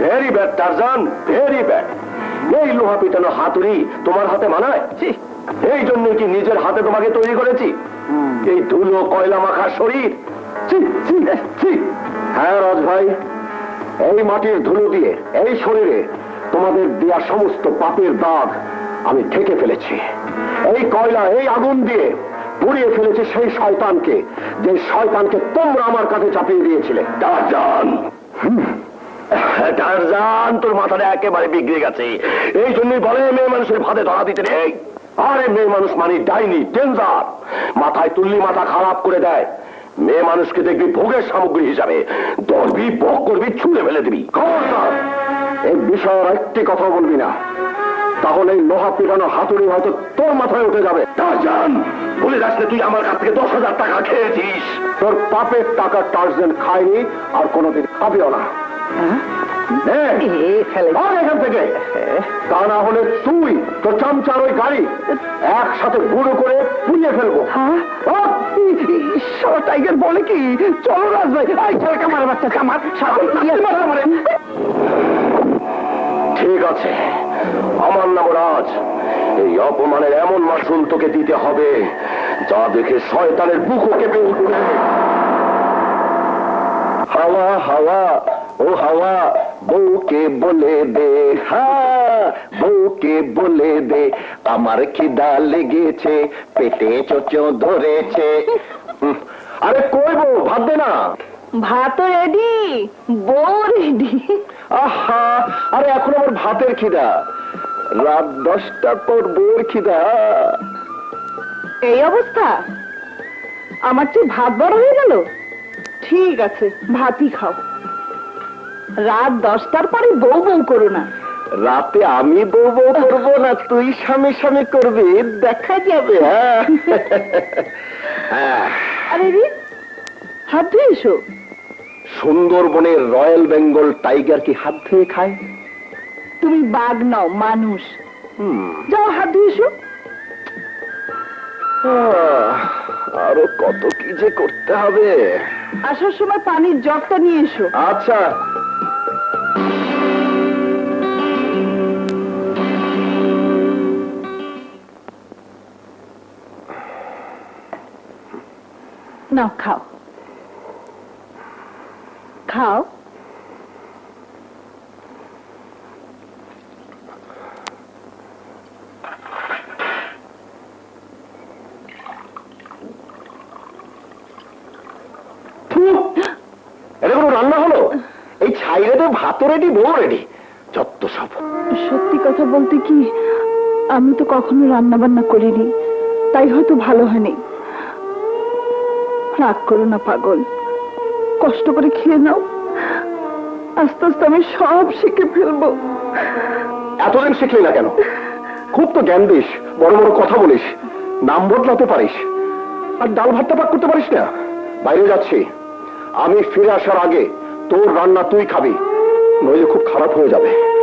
Very bad Tarzan very bad. এই লোহা পিটানো হাতুড়ি তোমার হাতে মানায়? এই জন্য কি নিজের হাতে তোমাকে তৈরি করেছি? এই ধুলো কয়লা মাখা শরীর। হ্যাঁ রাজ ভাই এই মাটির ধুলো দিয়ে এই শরীরে তোমাদের দেয়া সমস্ত পাপের দাগ আমি ঠেকে ফেলেছি। এই কয়লা এই আগুন দিয়ে পুড়িয়ে ফেলেছে সেই শয়তানকে যে শয়তানকে তোমরা আমার কাছে চাপিয়ে দিয়েছিলে। টারজান! টারজান তোর মাথাটা একেবারে বিগড়ে গেছে। এই জন্যই বলে, মেয়ে মানুষের ভাতে ধরা দিতে নেই। আরে, মেয়ে মানুষ মানে ডাইনি, ডেঞ্জার। মাথায় তুললি মাথা খারাপ করে দেয়। মেয়ে মানুষকে দেখবি ভোগের সামগ্রী হিসাবে। দরবি বক করবি, ছুঁড়ে ফেলে দিবি। এই বিষয়ে আর একটি কথা বলবি না। তাহলে এই লোহা পিটানো হাতুড়ি হয়তো তোর মাথায় উঠে যাবে। টারজান, বলে যাস তুই আমার কাছ থেকে দশ হাজার টাকা খেয়েছিস। তোর পাপের টাকা টার্জেন খায়নি আর কোনোদিন খাবেও না। ভাগ এখান থেকে। তা না হলে তুই তোর চামচার ওই গাড়ি একসাথে গুঁড়ো করে পুড়িয়ে ফেলব। টাইগার বলে কি? চলো রাজ ভাই কামার বাচ্চা কামার ঠিক আছে আমার নাম রাজ। এই অপমানের এমন মাসুল তোকে দিতে হবে যা দেখে শয়তানের বুকও কেঁপে উঠবে। হাওয়া হাওয়া। ও হাওয়া বউকে বলে দে হ্যাঁ বউকে বলে দে আমার খিদা লেগেছে পেটে চোচো ধরেছে। আরে কই বউ ভাত দে না। ভাত রেডি বউ রেডি আহা আরে এখন আমার ভাতের খিদা। রাত দশটা পর বউর খিদা। এই অবস্থা? আমার চেয়ে ভাত বড় হয়ে গেল? ঠিক আছে ভাতই খাও। রাত দশটার পরে বউ বউ করো না। রাতে আমি বউ বউ করব না তুই স্বামী স্বামী করবি দেখা যাবে হ্যাঁ। হ্যাঁ। আরে রে হাত ধুয়ে এসো। সুন্দরবনের রয়্যাল বেঙ্গল টাইগার কি হাত ধুয়ে খায়? তুমি বাঘ নাও মানুষ। যাও হাত ধুয়ে এসো। আরও কত কি যে করতে হবে। আসার সময় পানির জগটা নিয়ে এসো। আচ্ছা। নাও খাও। খাও। এটা কোনো রান্না হলো? এই ছাই রেডি ভাতও রেডি বউ রেডি যত সব। সত্যি কথা বলতে কি আমি তো কখনো রান্না বান্না করিনি তাই হয়তো ভালো হয়নি। রাগ করো না পাগল। কষ্ট করে খেয়ে নাও। আস্তে আস্তে আমি সব শিখে ফেলব। এতদিন শিখলি না কেন? খুব তো জ্ঞান দিস বড় বড় কথা বলিস নাম বদলাতে পারিস। আর ডাল ভাতটা পাক করতে পারিস না? বাইরে যাচ্ছি। আমি ফিরে আসার আগে তোর রান্না তুই খাবি নইলে খুব খারাপ হয়ে যাবে।